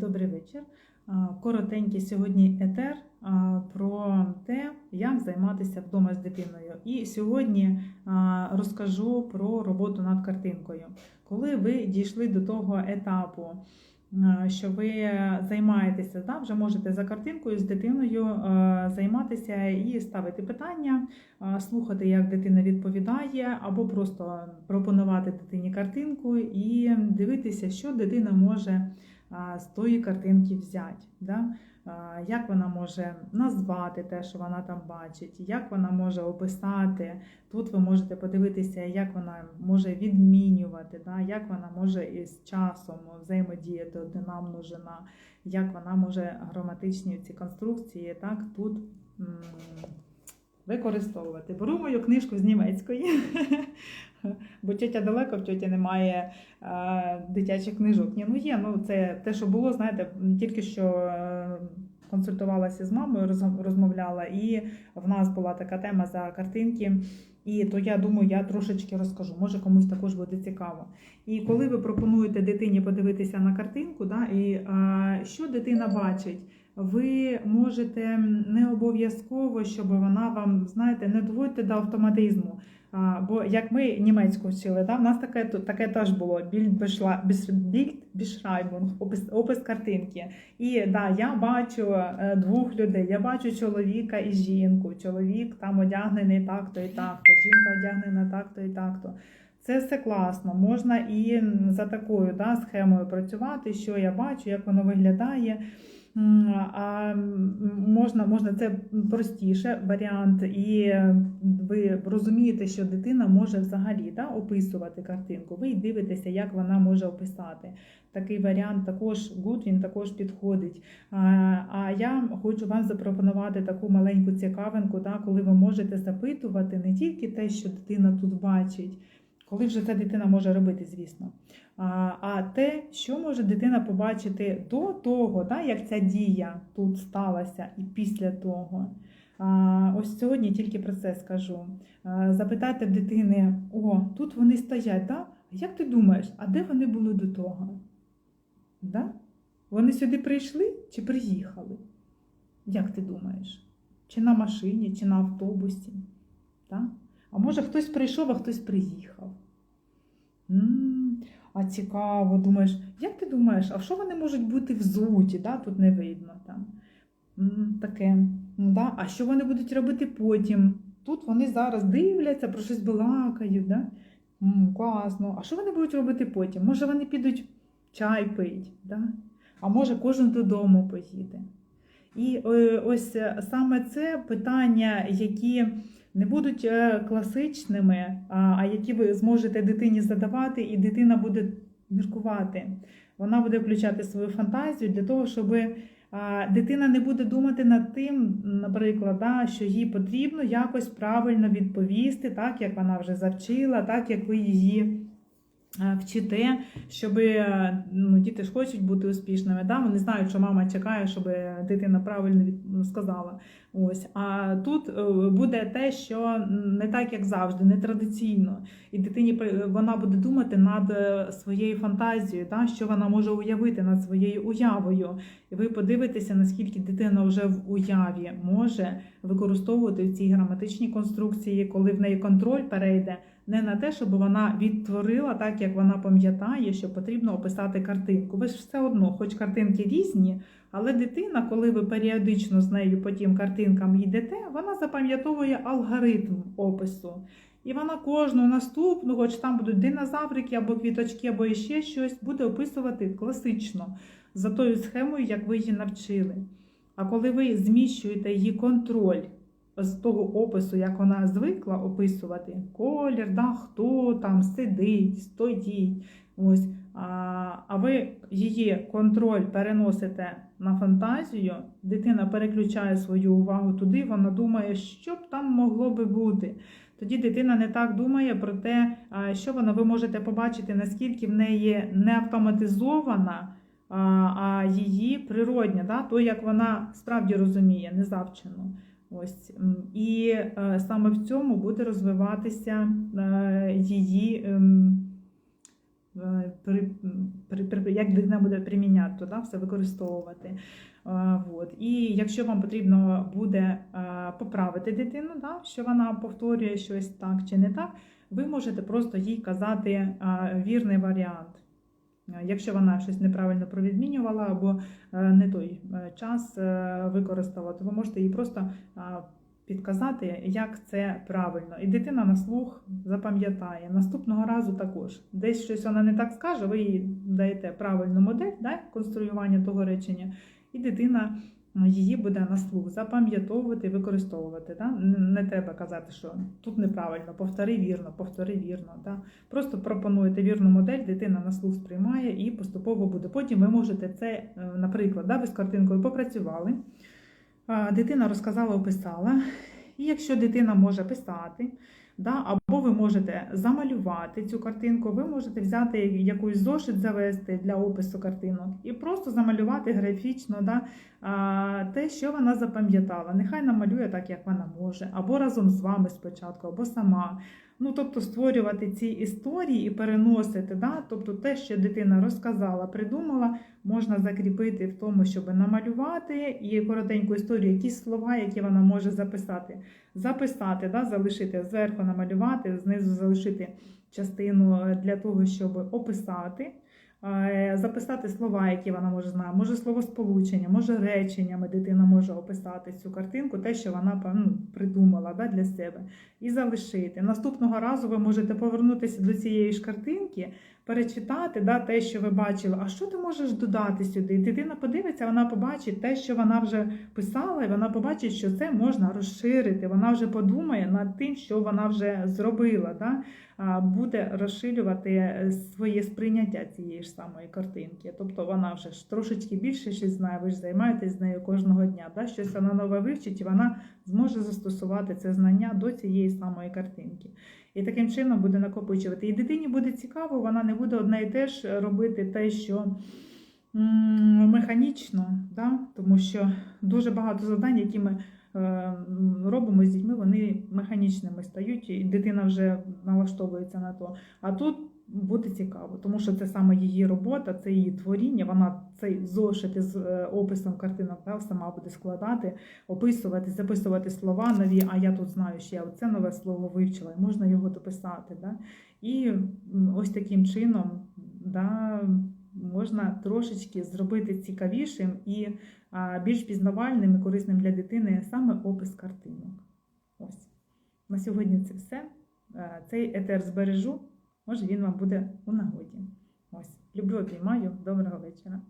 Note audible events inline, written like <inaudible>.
Добрий вечір. Коротенький сьогодні етер про те, як займатися вдома з дитиною. І сьогодні розкажу про роботу над картинкою. Коли ви дійшли до того етапу, що ви займаєтеся, да, вже можете за картинкою з дитиною займатися і ставити питання, слухати, як дитина відповідає, або просто пропонувати дитині картинку і дивитися, що дитина може з тої картинки взяти. Да? Як вона може назвати те, що вона там бачить, як вона може описати. Тут ви можете подивитися, як вона може відмінювати, да? як вона може із часом взаємодіяти однина множина, як вона може граматичні ці конструкції так, тут використовувати. Беру мою книжку з німецької. <laughs> <laughs> Бо тетя далеко, в тьоті немає е, дитячих книжок. Ні, ну є, ну це те, що було, знаєте, тільки що е, консультувалася з мамою, розмовляла, і в нас була така тема за картинки. І то я думаю, я трошечки розкажу. Може комусь також буде цікаво. І коли ви пропонуєте дитині подивитися на картинку, да, і е, що дитина бачить, ви можете не обов'язково, щоб вона вам, знаєте, не доводьте до автоматизму. А, бо як ми німецьку вчили, да, в нас таке, таке теж було більд-бішрайбунг, опис, опис картинки. І да, я бачу е, двох людей, я бачу чоловіка і жінку. Чоловік там одягнений так-то і так-то, жінка одягнена так-то і так-то. Це все класно. Можна і за такою да, схемою працювати, що я бачу, як воно виглядає. А можна, можна це простіше варіант, і ви розумієте, що дитина може взагалі да, описувати картинку. Ви й дивитеся, як вона може описати. Такий варіант також good, він також підходить. А, а я хочу вам запропонувати таку маленьку цікавинку, да, коли ви можете запитувати не тільки те, що дитина тут бачить. Коли вже ця дитина може робити, звісно. А, а те, що може дитина побачити до того, да, як ця дія тут сталася, і після того. А, ось сьогодні тільки про це скажу. А, запитайте дитини: о, тут вони стоять, да? як ти думаєш, а де вони були до того? Да? Вони сюди прийшли чи приїхали? Як ти думаєш? Чи на машині, чи на автобусі? Да? А може хтось прийшов, а хтось приїхав? а цікаво, думаєш, як ти думаєш, а що вони можуть бути взуті? Да? Тут не видно там. таке. Ну, да? А що вони будуть робити потім? Тут вони зараз дивляться, про щось балакають. Да? класно. А що вони будуть робити потім? Може, вони підуть чай пить, да? а може кожен додому поїде. І е, ось е, саме це питання, які не будуть е, класичними, а які ви зможете дитині задавати, і дитина буде міркувати. Вона буде включати свою фантазію для того, щоб дитина не буде думати над тим, наприклад, да, що їй потрібно якось правильно відповісти, так як вона вже завчила, так як ви її. Е, Вчите, щоб ну, діти ж хочуть бути успішними. Да? Вони знають, що мама чекає, щоб дитина правильно ну, сказала. Ось. А тут е, буде те, що не так, як завжди, не традиційно. І дитині вона буде думати над е, своєю фантазією, да? що вона може уявити над своєю уявою. І ви подивитеся, наскільки дитина вже в уяві може використовувати ці граматичні конструкції, коли в неї контроль перейде не на те, щоб вона відтворила так, як вона пам'ятає, що потрібно описати картинку. Ви ж все одно, хоч картинки різні, але дитина, коли ви періодично з нею по тим картинкам йдете, вона запам'ятовує алгоритм опису. І вона кожну наступну, хоч там будуть динозаврики або квіточки, або іще щось, буде описувати класично за тою схемою, як ви її навчили. А коли ви зміщуєте її контроль з того опису, як вона звикла описувати, колір, да, хто там сидить, стоїть. Ось, а, а ви її контроль переносите на фантазію, дитина переключає свою увагу туди, вона думає, що б там могло би бути. Тоді дитина не так думає про те, що вона ви можете побачити, наскільки в неї не автоматизована, а, її природня, да? то як вона справді розуміє, не завчено. Ось і е, саме в цьому буде розвиватися е, її. ем, е, при, при, при, як дитина буде приміняти туди, все використовувати. Вот. І якщо вам потрібно буде поправити дитину, да, що вона повторює щось так чи не так, ви можете просто їй казати вірний варіант. Е, Якщо вона щось неправильно провідмінювала або е, не той е, час використала, то ви можете їй просто підказати, як це правильно. І дитина на слух запам'ятає. Наступного разу також. Десь щось вона не так скаже, ви їй даєте правильну модель да, конструювання того речення, і дитина її буде на слух запам'ятовувати і використовувати. Да? Не треба казати, що тут неправильно, повтори вірно, повтори вірно. Да? Просто пропонуєте вірну модель, дитина на слух сприймає і поступово буде. Потім ви можете це, е, наприклад, да, ви з картинкою попрацювали. Дитина розказала, описала. І якщо дитина може писати, да, або ви можете замалювати цю картинку, ви можете взяти якийсь зошит завести для опису картинок і просто замалювати графічно да, те, що вона запам'ятала. Нехай намалює так, як вона може, або разом з вами спочатку, або сама. Ну, тобто створювати ці історії і переносити, да, тобто те, що дитина розказала, придумала, можна закріпити в тому, щоб намалювати і коротеньку історію, якісь слова, які вона може записати. Записати, да, залишити зверху намалювати, знизу залишити частину е, для того, щоб описати. Е, Записати слова, які вона може знає, може словосполучення, може реченнями дитина може описати цю картинку, те, що вона ну, придумала да, для себе, і залишити. Наступного разу ви можете повернутися до цієї ж картинки, перечитати да, те, що ви бачили. А що ти можеш додати сюди? Дитина подивиться, вона побачить те, що вона вже писала, і вона побачить, що це можна розширити. Вона вже подумає над тим, що вона вже зробила. Да? Буде розширювати е, своє сприйняття цієї ж самої картинки. Тобто вона вже ж трошечки більше щось знає, ви ж займаєтесь нею кожного дня. Да? Щось вона нове вивчить, і вона зможе застосувати це знання до цієї самої картинки. І таким чином буде накопичувати. І дитині буде цікаво, вона не буде одне і те ж робити те, що механічно, да? тому що дуже багато завдань, які ми е, робимо з дітьми, вони механічними стають, і дитина вже налаштовується на то. А тут буде цікаво, тому що це саме її робота, це її творіння. Вона цей зошит із е, описом картинок да, сама буде складати, описувати, записувати слова нові. А я тут знаю, що я оце нове слово вивчила, і можна його дописати. Да? І ось таким чином да, можна трошечки зробити цікавішим і більш пізнавальним і корисним для дитини саме опис картинок. Ось. На сьогодні це все. Е, Цей етер збережу, може він вам буде у нагоді. Ось. Люблю, обіймаю. Доброго вечора.